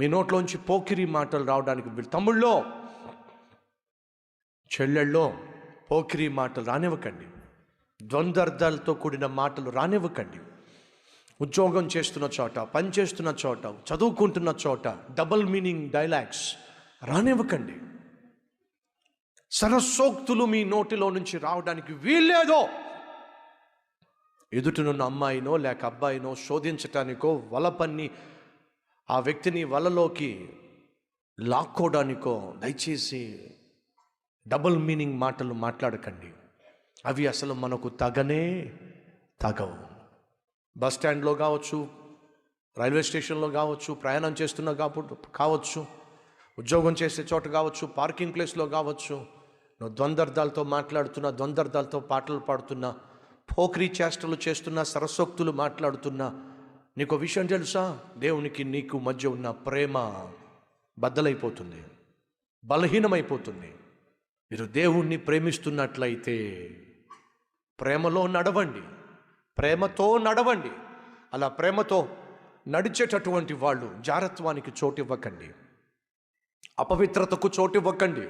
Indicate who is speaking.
Speaker 1: మీ నోట్లోంచి పోకిరి మాటలు రావడానికి తమ్ముళ్ళో చెల్లెళ్ళో పోకిరి మాటలు రానివ్వకండి. ద్వంద్వార్థాలతో కూడిన మాటలు రానివ్వకండి. ఉద్యోగం చేస్తున్న చోట పని చేస్తున్న చోట చదువుకుంటున్న చోట డబుల్ మీనింగ్ డైలాగ్స్ రానివ్వకండి. సరస్సోక్తులు మీ నోటిలో నుంచి రావడానికి వీల్లేదో. ఎదుటనున్న అమ్మాయినో లేక అబ్బాయినో శోధించటానికో వలపన్ని ఆ వ్యక్తిని వలలోకి లాక్కోవడానికో దయచేసి డబుల్ మీనింగ్ మాటలు మాట్లాడకండి. అవి అసలు మనకు తగనే తగవు. బస్ స్టాండ్లో కావచ్చు రైల్వే స్టేషన్లో కావచ్చు ప్రయాణం చేస్తున్న కాబట్టి కావచ్చు ఉద్యోగం చేసే చోట కావచ్చు పార్కింగ్ ప్లేస్లో కావచ్చు నువ్వు ద్వందర్థాలతో మాట్లాడుతున్నా ద్వందర్థాలతో పాటలు పాడుతున్నా పోక్రీ చేష్టలు చేస్తున్నా సరస్వక్తులు మాట్లాడుతున్నా నీకు ఒక విషయం తెలుసా? దేవునికి నీకు మధ్య ఉన్న ప్రేమ బద్దలైపోతుంది బలహీనమైపోతుంది. మీరు దేవుణ్ణి ప్రేమిస్తున్నట్లయితే ప్రేమలో నడవండి ప్రేమతో నడవండి. అలా ప్రేమతో నడిచేటటువంటి వాళ్ళు జారత్వానికి చోటివ్వకండి అపవిత్రతకు చోటివ్వకండి.